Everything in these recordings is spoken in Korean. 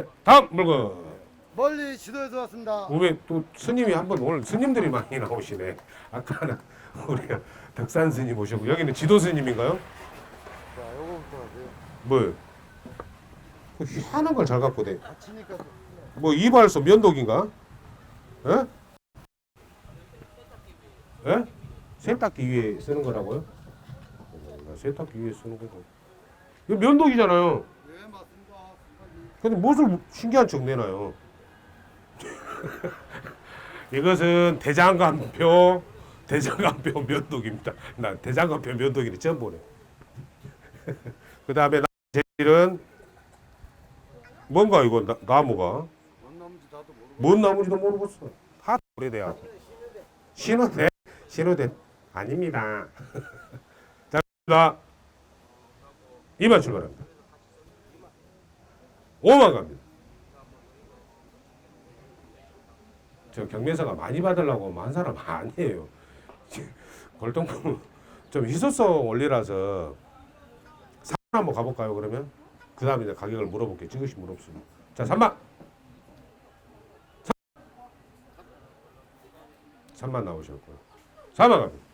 네, 다음 물건. 멀리 지도에서 왔습니다. 우리 또 스님이 한번 오늘 스님들이 많이 나오시네. 아까는 우리 덕산 스님 오셨고 여기는 지도 스님인가요? 자, 요거부터 하세요. 뭐 희한한 걸 잘 갖고 대. 다치니까 뭐 이발소 면도기인가? 에? 에? 세탁기 위에 쓰는 거라고요? 어, 세탁기 위에 쓰는 거고. 이거 면도기잖아요. 근데 무엇을 신기한 척 내나요? 이것은 대장간표 대장간표 면도기입니다. 나 대장간표 면도기를 처음 보네. 그 다음에 제일은 뭔가 이거 나, 나무가 뭔 나무인지도 모르겠어. 다 오래돼야. 신호대 신호대 아닙니다. 자, 나 2만 출발합니다. 5만 갑니다. 저 경매사가 많이 받으려고 한 사람 아니에요. 골동품 좀 희소성 원리라서 사 한번 가볼까요 그러면? 그 다음에 이제 가격을 물어볼게요. 찍으시면 물어보시면. 자 3만 3 만 나오셨고요. 4만 갑니다.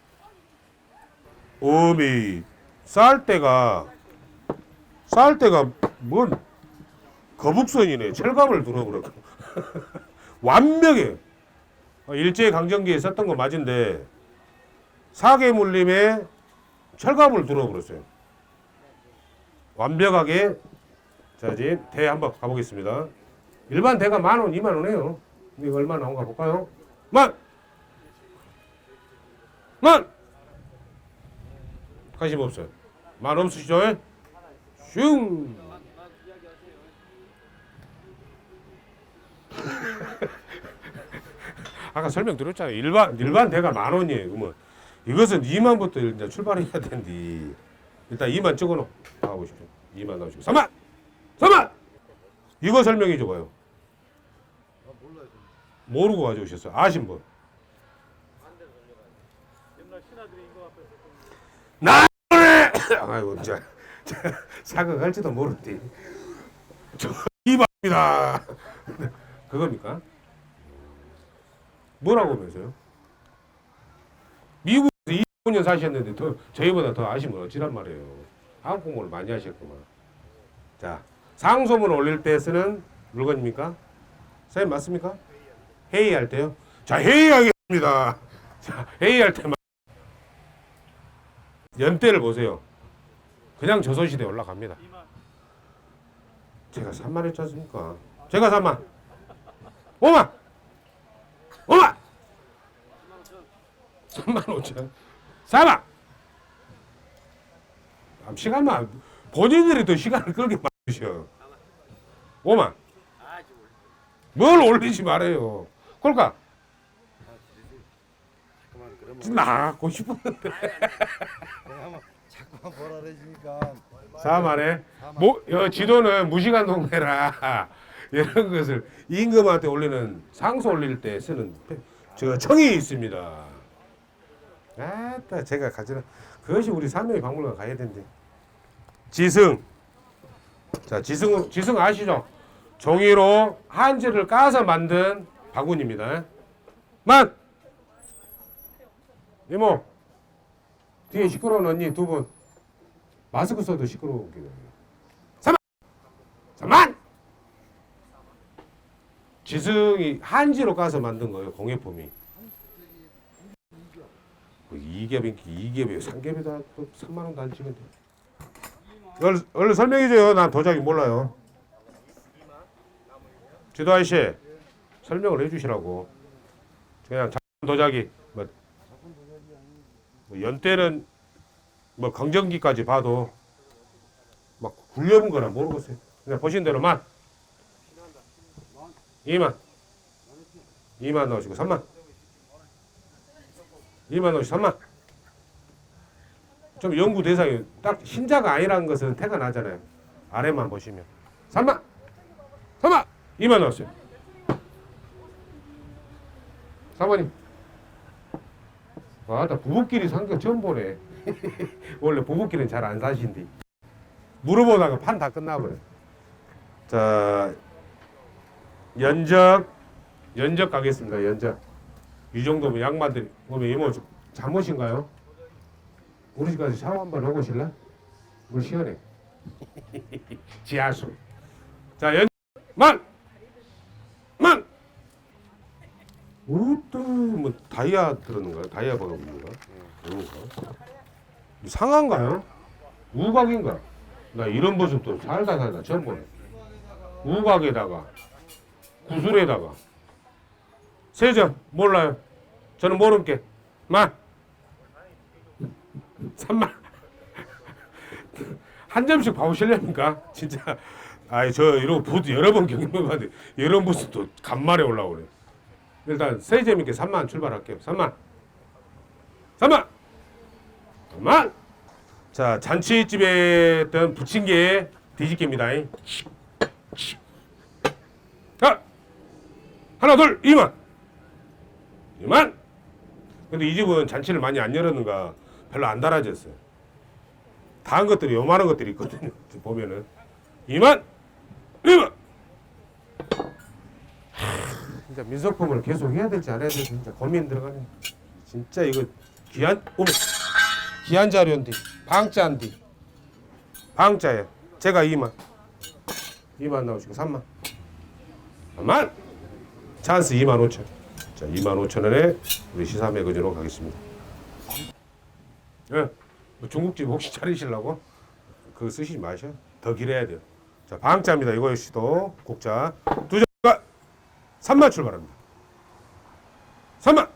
오미 쌀 때가 쌀 때가 뭔 거북선이네. 철감을 들어버렸고 완벽해. 어, 일제 강점기에 썼던 거 맞은데 사계 물림에 철감을 들어버렸어요. 완벽하게 자 이제 대 한번 가보겠습니다. 일반 대가 만 원, 이만 원이에요. 이거 얼마 나온가 볼까요? 만, 만. 관심 없어요. 만 없으시죠? 예? 슝. 아까 설명드렸잖아요. 일반 일반 대가 만 원이에요. 그러면 이것은 2만부터 이제 출발해야 된디. 일단 2만 찍어놓고 가보십시오. 2만 나오시고 3만, 3만. 이거 설명해 줘봐요. 아. 모르고 가져오셨어요. 아신 분. 나 아이고 자, 자 사과할지도 모르지. 저 이방입니다. 그겁니까? 뭐라고 하면서요? 미국에서 25년 사셨는데 더 저희보다 더 아시면 어찌란 말이에요. 한국 공부를 많이 하셨구만. 자, 상소문 올릴 때 쓰는 물건입니까? 선생님 맞습니까? 회의할 때요? 자, 회의하겠습니다. 자, 회의할 때만 연대를 보세요. 그냥 조선시대 올라갑니다. 제가 3만 했지 않습니까? 제가 3만. 5만. 5만. 3만 5천. 4만. 아, 시간만 본인들이 더 시간을 끌게 만드셔. 5만. 뭘 올리지 말아요. 그러니까 나가고 싶었는데 자꾸만 보라 그러니까 4만에 뭐 여, 지도는 무시간 동네라 이런 것을 임금한테 올리는 상소 올릴 때 쓰는 페- 저 청이 있습니다. 아따 제가 가지는 그것이 우리 삼명의 박물관 가야 된대. 지승 자 지승 지승 아시죠? 종이로 한지를 까서 만든 바구니입니다. 만 이모 뒤에 시끄러운 언니 두 분 마스크 써도 시끄러우게 삼만 삼만 지승이 한지로 까서 만든 거예요 공예품이. 그 이겹이 이겹이 삼겹이다 또 3만 원 달치면 돼. 얼른, 얼른 설명해 줘요. 난 도자기 몰라요. 지도 아저씨 설명을 해주시라고. 그냥 작은 도자기 뭐, 뭐 연대는 뭐 강정기까지 봐도 막 굴려본 거나 모르겠어요. 그냥 보신 대로만 2만 2만 넣으시고 3만 2만 넣으시고 3만 좀 연구 대상이 딱 신자가 아니라는 것은 태가 나잖아요. 아래만 보시면 3만 3만 2만 넣었어요. 4번님 와, 나 부부끼리 산 거 처음 보네. 원래 부부끼리는 잘 안 사신디. 물어보다가 판 다 끝나버려. 자, 연적 연적 가겠습니다. 연적 이 정도면 양반들이 보면 이모 좀 잘못인가요? 우리 집 가서 샤워 한번 하고 오실래? 물 시원해. 지하수. 자 연. 만. 만. 뭐 다이아 들었는 거야? 다이아 버거입니까? 그런가? 상한가요? 우각인가? 나 이런 모습도 살다 살다 처음 보네. 우각에다가 구슬에다가 세점 몰라요. 저는 모르는 게 만. 3만. 한 점씩 봐오실랍니까? 진짜. 아이 저 이러고 보도 여러 번 경험해봤는데 이런 모습도 간만에 올라오네. 일단 세 점이니까 3만 출발할게요. 3만. 3만. 3만. 자 잔치집에 있던 부침개 뒤집개입니다. 자 하나 둘 2만. 2만. 근데 이 집은 잔치를 많이 안 열었는가 별로 안 달아졌어요. 다한 것들이 요만한 것들이 있거든요 보면은. 2만. 2만. 진짜 민속품을 계속 해야 될지 안 해야 될지 진짜 고민 들어가네. 진짜 이거 귀한 어머 귀한 자료인데 방자인데. 방자예요. 제가 2만. 2만 나오시고 3만. 3만 찬스 2만 5천. 자 2만 5천 원에 우리 시사 매거진으로 가겠습니다. 예, 뭐 중국집 혹시 차리시려고? 그거 쓰시지 마셔. 더 길어야 돼요. 자 방자입니다. 이거 역시도 국자. 두 점과 3만 출발합니다. 3만!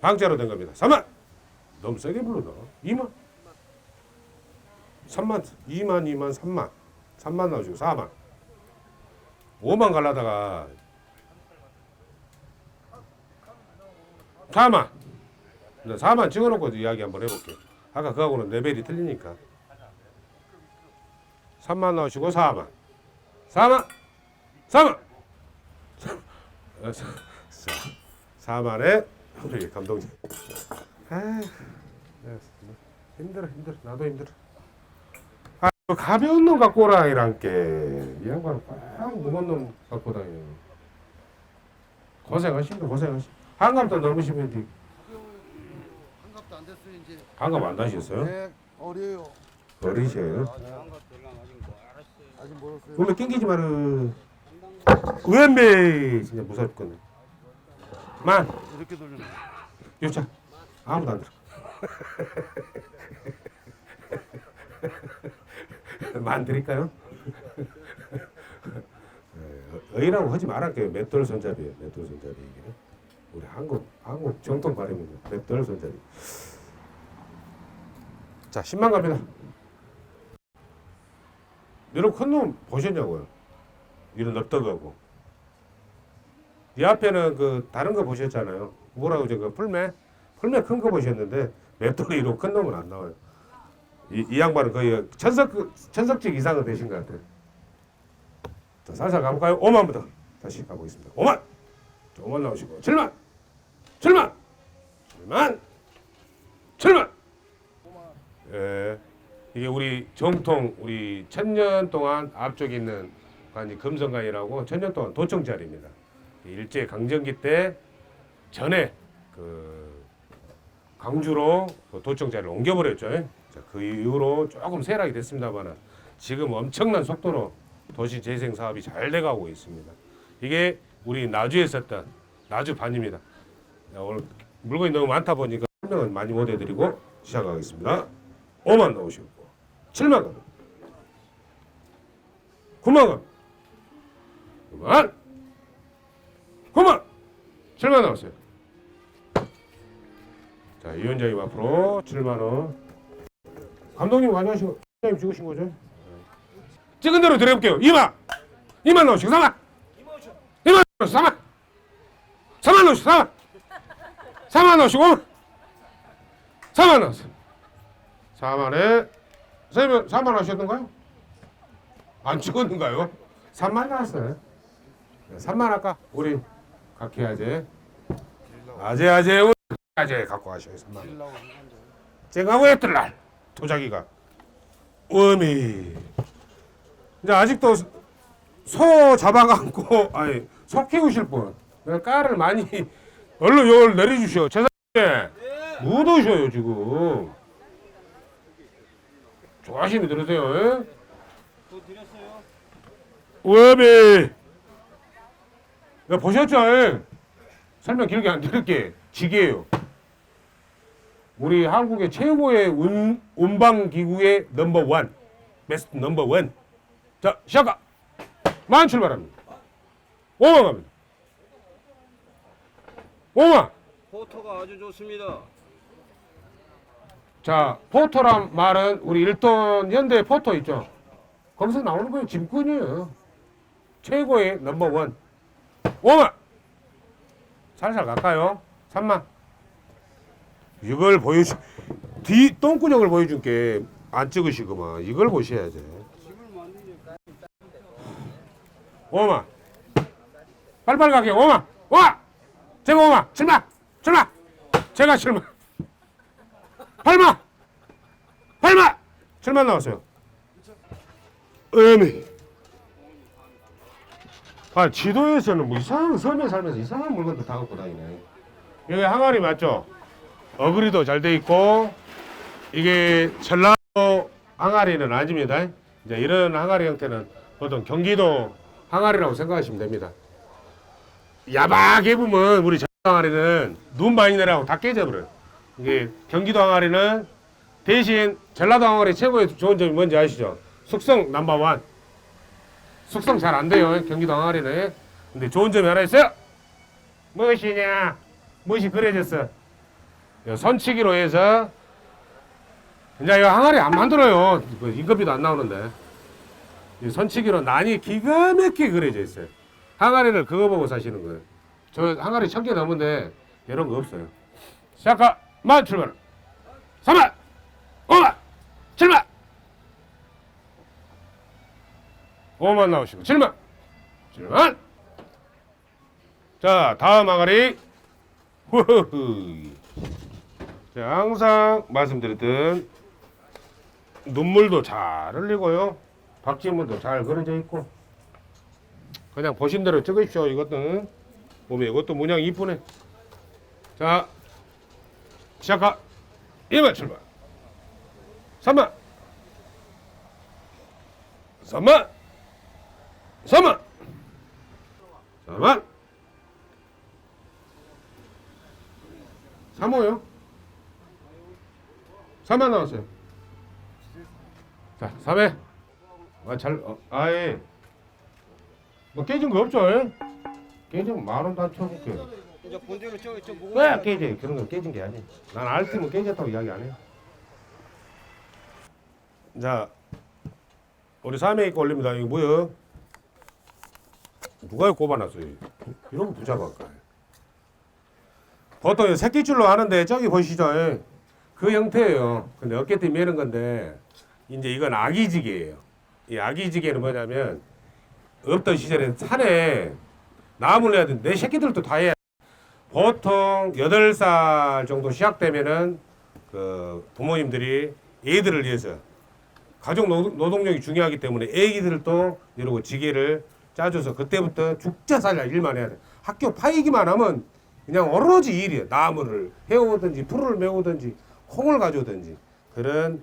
방자로 된 겁니다. 3만! 너무 세게 불렀나 2만! 3만 2만 2만 3만. 3만 나오시고 4만 5만 갈라다가. 4만 4만 찍어놓고 이야기 한번 해볼게요 아까 그하고는 레벨이 틀리니까. 3만 나오시고 4만 4만 4만 4만에 우리 감독님. 아, 힘들어 힘들어. 나도 힘들어. 아, 그 가벼운 놈 갖고 오라 이란께 이 양반은 꽉 무거운 놈 갖고 다녀 고생하십니다 고생하십 한갑도 넘으시면 돼 한갑도 안 됐어요 이제. 한갑 안 다셨어요? 네 어려요. 어리셔요? 아직 멀었어요. 원래 낑기지 마라 왼배 진짜 무섭거든 만 이렇게 돌리는. 요차 아무도 안 들어 만 드릴까요? 예, 의라고 하지 말할게요 맷돌 손잡이에요 맷돌 손잡이 이게 우리 한국 한국 정통 발음입니다 맷돌 손잡이. 자 10만 갑니다. 이런 큰 놈 보셨냐고요? 이런 넓적하고. 이 앞에는 그 다른 거 보셨잖아요. 뭐라고 저거 풀매? 풀매 큰 거 보셨는데 맷돌이 이로 큰 놈은 안 나와요 이, 이 양반은 거의 천석 천석직 이상은 되신 것 같아요. 자 살살 가볼까요? 5만부터 다시 가보겠습니다. 5만! 자, 5만 나오시고. 7만! 7만! 7만! 7만! 예. 이게 우리 정통 우리 천년 동안 앞쪽에 있는 관이 금성관이라고 천년 동안 도청 자리입니다. 일제 강점기 때 전에 그 강주로 그 도청 자리를 옮겨버렸죠. 자, 그 이후로 조금 쇠락이 됐습니다만 지금 엄청난 속도로 도시 재생 사업이 잘 돼가고 있습니다. 이게 우리 나주에 있었던 나주 반입니다. 자, 오늘 물건이 너무 많다 보니까 설명은 많이 못 해드리고 시작하겠습니다. 5만 나오시고 7만 원 9만 원 9만 9만 7만 나왔어요. 자, 이 원장님 앞으로 7만 원. 감독님 안녕하시고 원장님 찍으신 거죠? 찍은 대로 드려볼게요. 2만 2만 나오시고 3만 2만 나오시고 3만 3만 나오시고 3만 3만 나오시고 4만 나왔어요. 4만에 선생님 4만 하셨던가요? 안 찍었는가요? 3만 나왔어요. 3만 아까 우리 각해야제 아재 아재 우리 아재 갖고 가셔요 3만. 딜라고 한 건데. 제가 왜 했던 날 도자기가. 어미. 이제 아직도 소 잡아갖고 아니 소 키우실 분. 까를 많이 얼른 요걸 내려주시오. 재사님 못 오셔요 지금? 조심히 들으세요 예? 왜비 야 보셨죠 예? 설명 길게 안 드릴게. 지게예요 우리 한국의 최고의 운, 운방기구의 넘버 원 베스트 넘버 원 자 시작하. 만 출발합니다. 오만 갑니다. 오만. 포토가 아주 좋습니다. 자 포토란 말은 우리 일본 현대 포토 있죠? 거기서 나오는 거예요. 짐꾼이에요. 최고의 넘버 원. 오만. 살살 갈까요? 3만 이걸 보여주 뒤 똥구녕을 보여줄게. 안 찍으시구만. 이걸 보셔야 돼 오만 빨리빨리 가게. 오만 와! 제가 오만 칠만 칠만 제가 칠만 팔만 팔만 칠만 나왔어요. 어미. 아 지도에서는 뭐 이상한 섬에 살면서 이상한 물건도 다 갖고 다니네. 여기 항아리 맞죠 어그리도 잘 돼 있고 이게 전라도 항아리는 아닙니다 이제 이런 항아리 형태는 보통 경기도 항아리라고 생각하시면 됩니다 야박해 보면 우리 전라도 항아리는 눈 많이 내라고 다 깨져버려요 이게 경기도 항아리는 대신 전라도 항아리 최고의 좋은 점이 뭔지 아시죠? 숙성 넘버원. 숙성 잘 안 돼요 경기도 항아리는. 근데 좋은 점이 하나 있어요. 무엇이냐? 무엇이 그려졌어? 요 선치기로 해서 이제 이 항아리 안 만들어요. 그 인건비도 안 나오는데. 이 선치기로 난이 기가 막히게 그려져 있어요. 항아리를 그거 보고 사시는 거예요. 저 항아리 천 개 넘은데 이런 거 없어요. 시작하 만 출발. 3만 5만 7만 5만 나오시고 7만 7만 자 다음 항아리 후후후 자 항상 말씀드렸던 눈물도 잘 흘리고요. 박지문도 잘 그려져 있고. 그냥 보신 대로 찍으십시오 이것도. 몸에 이것도 문양 이쁘네. 자 시작하 1만 출발. 3만 3만 3만 4만 3호요 3만 나왔어요 자 3회 아, 잘, 어, 아예 뭐 깨진 거 없죠? 예? 이제 본대로 저저 보고 왜 깨져? 그런 건 깨진 게 아니야. 난 알팀은 깨졌다고 이야기 안 해요. 자, 우리 사명이 거 올립니다. 이거 뭐야? 누가 꼽아놨어요? 이런 거 부자갈까? 보통 새끼줄로 하는데 저기 보시죠? 예. 그 형태예요. 근데 어깨띠 매는 건데 이제 이건 아기지게예요. 이 아기지게는 뭐냐면 없던 시절에 산에 나무를 해야 되는데 내 새끼들도 다 해야 보통 8살 정도 시작되면은 그 부모님들이 애들을 위해서 가족 노- 노동 력이 중요하기 때문에 애기들도 이러고 지게를 짜줘서 그때부터 죽자 살자 일만 해야 돼. 학교 파이기만 하면 그냥 오로지 일이에요. 나무를 해오든지 풀을 메우든지 콩을 가져오든지 그런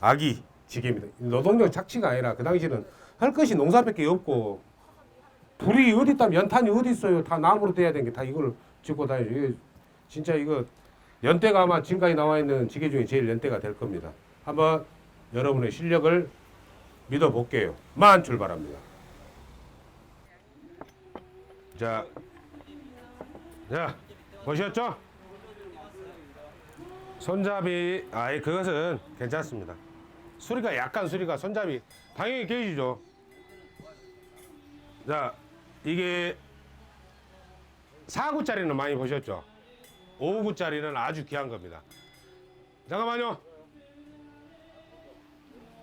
아기 지게입니다. 노동력 착취가 아니라 그 당시에는 할 것이 농사밖에 없고 불이 어디 있다면 연탄이 어디 있어요? 다 나무로 돼야 되는 게 다 이걸 짓고 다니죠. 진짜 이거 연대가 아마 지금까지 나와 있는 지게 중에 제일 연대가 될 겁니다. 한번 여러분의 실력을 믿어 볼게요. 만 출발합니다. 자, 자 보셨죠? 손잡이, 아이 그것은 괜찮습니다. 수리가 약간 수리가 손잡이 당연히 깨지죠. 자, 이게 4구짜리는 많이 보셨죠? 5구짜리는 아주 귀한 겁니다. 잠깐만요.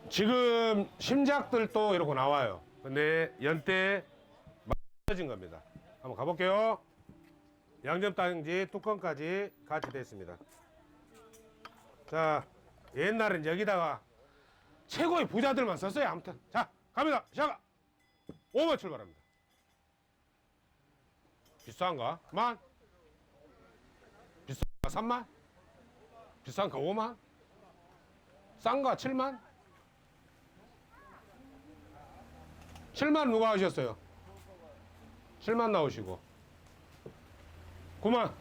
지금 심작들도 이렇게 나와요. 근데 연대 맞춰진 겁니다. 한번 가볼게요. 양념 땅지 뚜껑까지 같이 됐습니다. 자, 옛날엔 여기다가 최고의 부자들만 썼어요. 아무튼 자, 갑니다. 시작. 5만 출발합니다. 비싼가? 만? 비싼가? 3만? 비싼가? 5만? 싼가? 7만? 7만 누가 하셨어요? 7만 나오시고 9만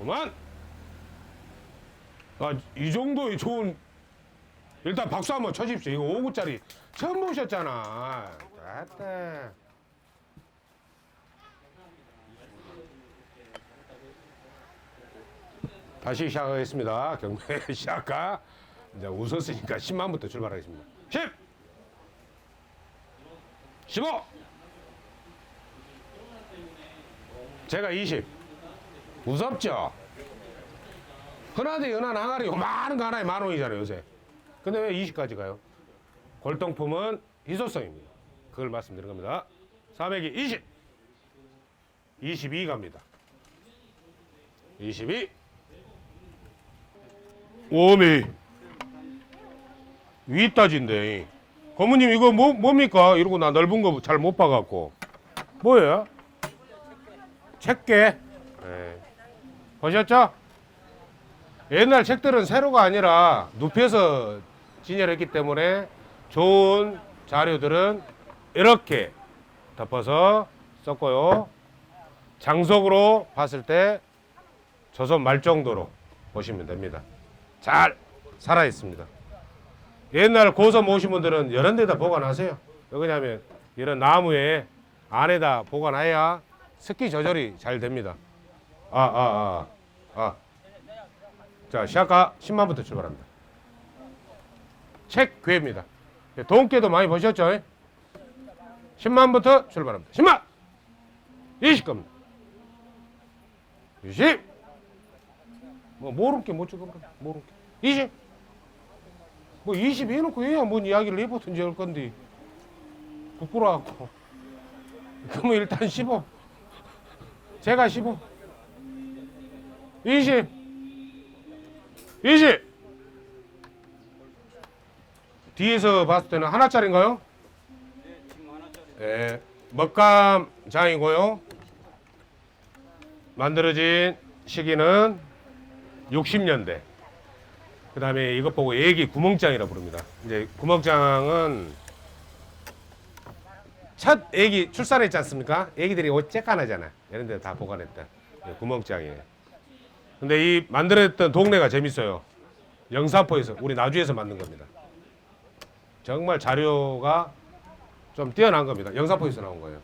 9만 아, 이 정도의 좋은 일단 박수 한번 쳐주십시오. 이거 5구짜리 처음 보셨잖아. 됐다. 다시 시작하겠습니다. 경매 시작가. 이제 웃었으니까 10만부터 출발하겠습니다. 10! 15! 제가 20. 무섭죠? 흔하디 흔한 항아리 많은 거 하나에 만 원이잖아요, 요새. 근데 왜 20까지 가요? 골동품은 희소성입니다. 그걸 말씀드린 겁니다. 300이 20. 22 갑니다. 22. 오미. 윗따진데. 고모님 이거 뭐, 뭡니까? 이러고 나 넓은 거 잘 못 봐갖고. 뭐예요? 책게. 네. 보셨죠? 옛날 책들은 세로가 아니라 눕혀서 진열했기 때문에 좋은 자료들은 이렇게 덮어서 썼고요. 장속으로 봤을 때 조선 말 정도로 보시면 됩니다. 잘 살아 있습니다. 옛날 고서 모신 분들은 이런 데다 보관하세요. 왜냐하면 이런 나무에 안에다 보관해야 습기 조절이 잘 됩니다. 아, 아, 아, 아. 자, 시작가 10만부터 출발합니다. 책 괴입니다. 돈깨도 많이 보셨죠? 10만부터 출발합니다. 10만! 20 겁니다. 20! 뭐, 모른 게못 찍어버려. 모른 게. 20! 뭐, 20 해놓고 해야 뭔 이야기를 해보든지 할 건데. 부끄러워갖고. 그러면 일단 15. 제가 15. 20. 20. 뒤에서 봤을 때는 하나짜리인가요? 네. 예, 먹감 장이고요. 만들어진 시기는 60년대. 그 다음에 이것 보고 애기 구멍장이라 부릅니다. 이제 구멍장은 첫 애기 출산했지 않습니까? 애기들이 옷 쬐깐하잖아. 이런 데 다 보관했다. 예, 구멍장이에요. 근데 이 만들었던 동네가 재밌어요. 영사포에서, 우리 나주에서 만든 겁니다. 정말 자료가 좀 뛰어난 겁니다. 영사포에서 나온 거예요.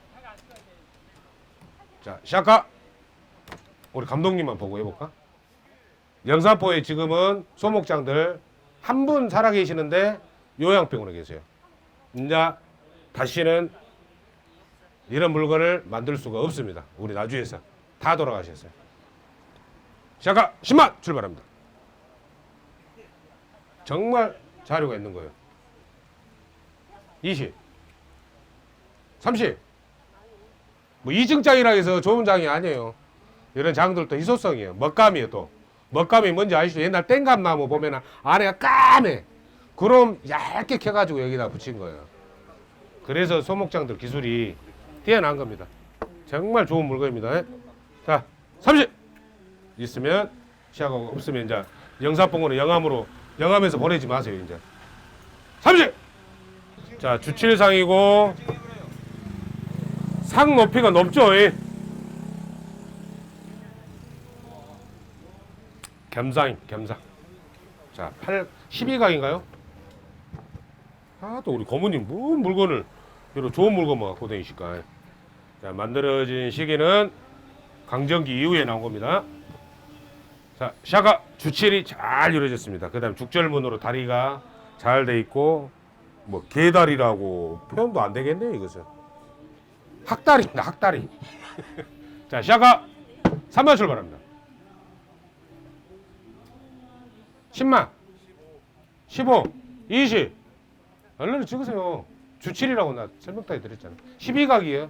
자, 시작가. 우리 감독님만 보고 해볼까? 영사포에 지금은 소목장들 한 분 살아 계시는데 요양병원에 계세요. 이제 다시는 이런 물건을 만들 수가 없습니다. 우리 나주에서 다 돌아가셨어요. 시작가 10만 출발합니다. 정말 자료가 있는 거예요. 20 30. 뭐 이증장이라 해서 좋은 장이 아니에요. 이런 장들도 희소성이에요. 먹감이에요 또. 먹감이 뭔지 아시죠? 옛날 땡감나무 보면 안에가 까매. 그럼 얇게 켜가지고 여기다 붙인 거예요. 그래서 소목장들 기술이 뛰어난 겁니다. 정말 좋은 물건입니다. 자, 30. 있으면 시야가 없으면 이제 영사봉으로 영암으로 영암에서 보내지 마세요 이제. 30. 자, 주칠상이고 상 높이가 높죠. 이. 겸상, 겸상. 자, 8, 12각인가요? 아, 또 우리 고모님 뭔 물건을 이런 좋은 물건만 갖고 다니실까? 자, 만들어진 시기는 강정기 이후에 나온 겁니다. 자, 샤가 주칠이 잘 이루어졌습니다. 그다음 죽절문으로 다리가 잘 돼 있고 뭐 개다리라고 표현도 안 되겠네요, 이것은. 학다리입니다, 학다리. 자, 샤가 3만 출발합니다. 10만, 15, 20. 얼른 찍으세요. 주칠이라고 나 설명까지 드렸잖아. 12각이에요.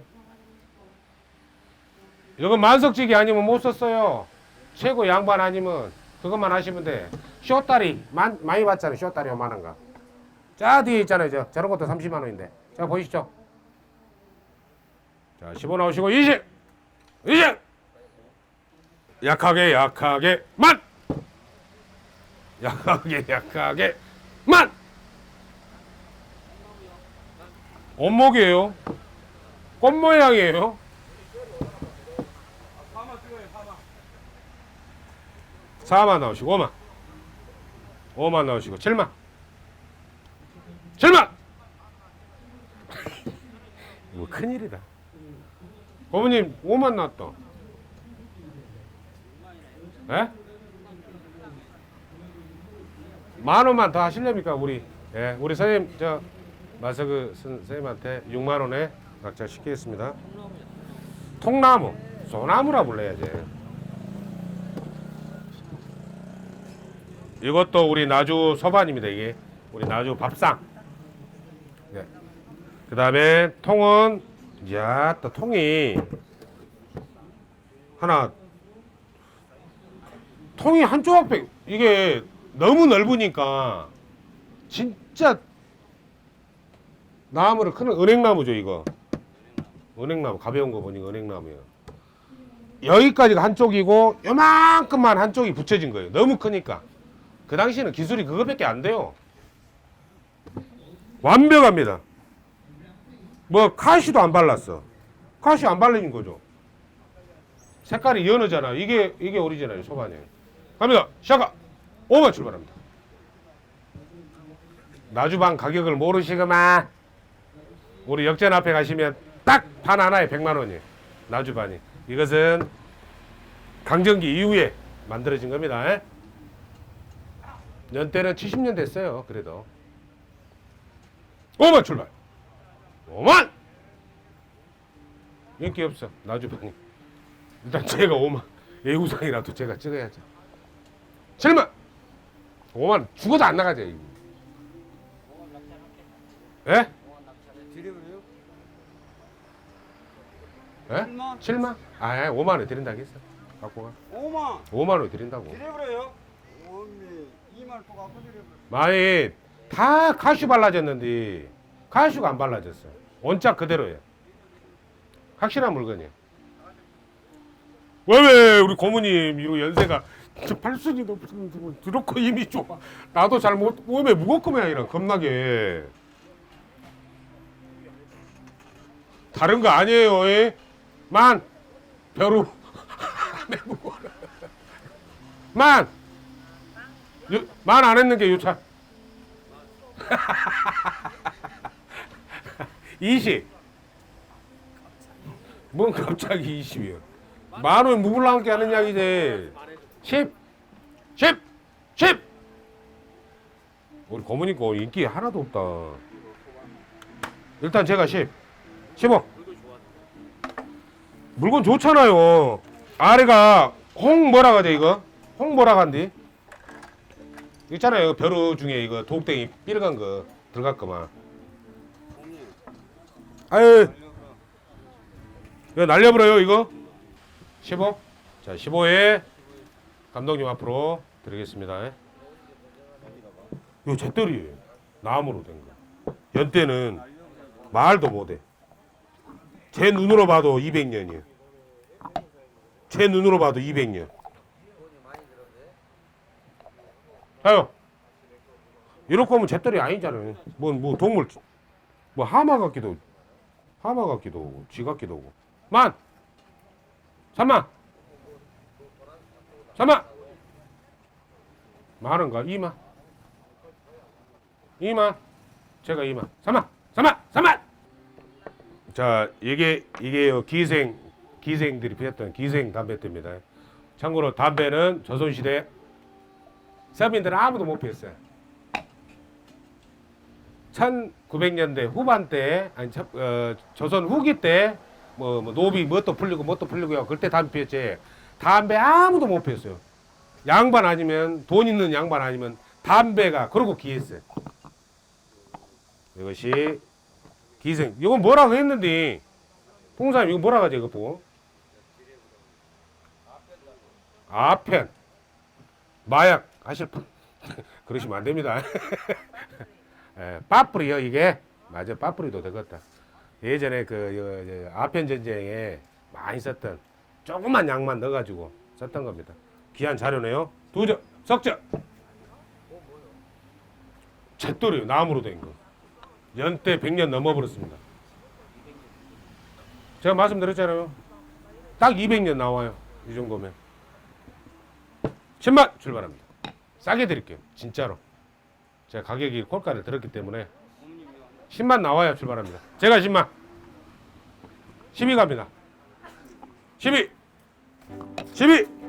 이건 만석지기 아니면 못 썼어요. 최고 양반 아니면 그것만 하시면 돼. 쇼다리 만, 많이 봤잖아요. 쇼다리 요만한 거. 자 뒤에 있잖아요. 저 저런 것도 30만 원인데. 자 보이시죠? 자 15 나오시고 20 20 약하게 약하게 만 약하게 약하게 만 원목이에요. 꽃 모양이에요. 파마 찍어요 파마 4만 나오시고 5만. 5만 나오시고 7만. 7만! 뭐 큰일이다. 어머님 5만 나왔다. 에? 만 원만 더 하실랍니까 우리? 예, 우리 선생님 저 마서그 선- 선생님한테 6만 원에 낙찰 시키겠습니다. 통나무. 소나무라 불러야지 이것도 우리 나주 서반입니다. 이게 우리 나주 밥상. 네. 그 다음에 통은 야, 또 통이 하나 통이 한 조각백 이게 너무 넓으니까 진짜 나무를 크는 은행나무죠 이거 은행나무 가벼운 거 보니까 은행나무예요 여기까지가 한쪽이고 요만큼만 한쪽이 붙여진 거예요 너무 크니까 그 당시에는 기술이 그거밖에 안 돼요. 완벽합니다. 뭐 카시도 안 발랐어. 카시 안 발라진 거죠. 색깔이 연하잖아. 이게 이게 오리지널 소반이에요. 갑니다. 시작하. 5만 출발합니다. 나주방 가격을 모르시구만. 우리 역전 앞에 가시면 딱판 하나에 100만 원이에요. 나주반이. 이것은 강정기 이후에 만들어진 겁니다. 에? 연대는 70년 됐어요. 그래도 5만 출발. 5만. 인기 없어. 나주방이. 일단 제가 5만. 예우상이라도 제가 찍어야죠. 7만. 5만 죽어도 안 나가죠. 이거. 예? 드리블이요? 예? 7만 7만? 아, 예, 5만 원 드린다고 했어. 갖고 가. 5만 5만 원 드린다고. 드리블해요 원미 2만 또 갖고 드리블 많이 다 가슈 발라졌는데 가슈가 안 발라졌어. 원작 그대로예요. 확실한 물건이에요. 왜 왜 우리 고모님 이거 연세가 저 팔순이 높은 들었고 힘이 좋아. 나도 잘못 몸에 무겁구만 이런 겁나게. 다른 거 아니에요. 예? 만 벼루 만 만안 했는 게 요차 20. 뭔 갑자기 20이요? 만원 무불랑게 하는 이야기지. 10. 10. 10. 우리 고모님 거 인기 하나도 없다. 일단 제가 10. 15. 물건 좋잖아요. 아래가 홍 뭐라 가지 이거? 홍 뭐라 간디? 있잖아요. 벼루 중에 이거 독댕이 삐르간 거 들어갔구만. 아유, 이거 날려버려요 이거. 15. 자, 15에 감독님 앞으로 드리겠습니다. 이거 잿더리예요. 나무로 된 거. 연대는 말도 못해. 제 눈으로 봐도 200년이에요. 제 눈으로 봐도 200년. 아유. 이렇게 하면 잿더리 아니잖아요. 뭐, 뭐 동물, 뭐 하마 같기도, 하마 같기도 하고, 쥐 같기도 하고. 만! 3만! 3만! 많은가? 2만? 2만? 제가 2만. 3만! 3만! 3만! 자, 이게, 이게요, 기생, 기생들이 피웠던 기생 담배입니다. 참고로 담배는 조선시대 서민들은 아무도 못 피웠어요. 1900년대 후반 때, 아니, 참, 어, 조선 후기 때, 뭐, 뭐 노비 뭣도 풀리고 뭣도 풀리고요. 그때 담배 피웠지. 담배 아무도 못 피웠어요. 양반 아니면, 돈 있는 양반 아니면 담배가 그러고 기했어요. 이것이 기생. 이건 뭐라고 했는데, 봉사님 이거 뭐라고 하지, 이거 보고? 아펜. 마약 하실 분. 그러시면 안 됩니다. 에, 빠뿌리요 이게 맞아 빠뿌리도 되겠다. 예전에 그 아편 전쟁에 많이 썼던 조그만 양만 넣어가지고 썼던 겁니다. 귀한 자료네요. 두점 석점. 잿돌이요 나무로 된 거. 연대 100년 넘어버렸습니다. 제가 말씀드렸잖아요. 딱 200년 나와요. 이 정도면. 10만 출발합니다. 싸게 드릴게요. 진짜로. 제가 가격이 콜가를 들었기 때문에 10만 나와야 출발합니다. 제가 10만. 12 갑니다. 12. 12.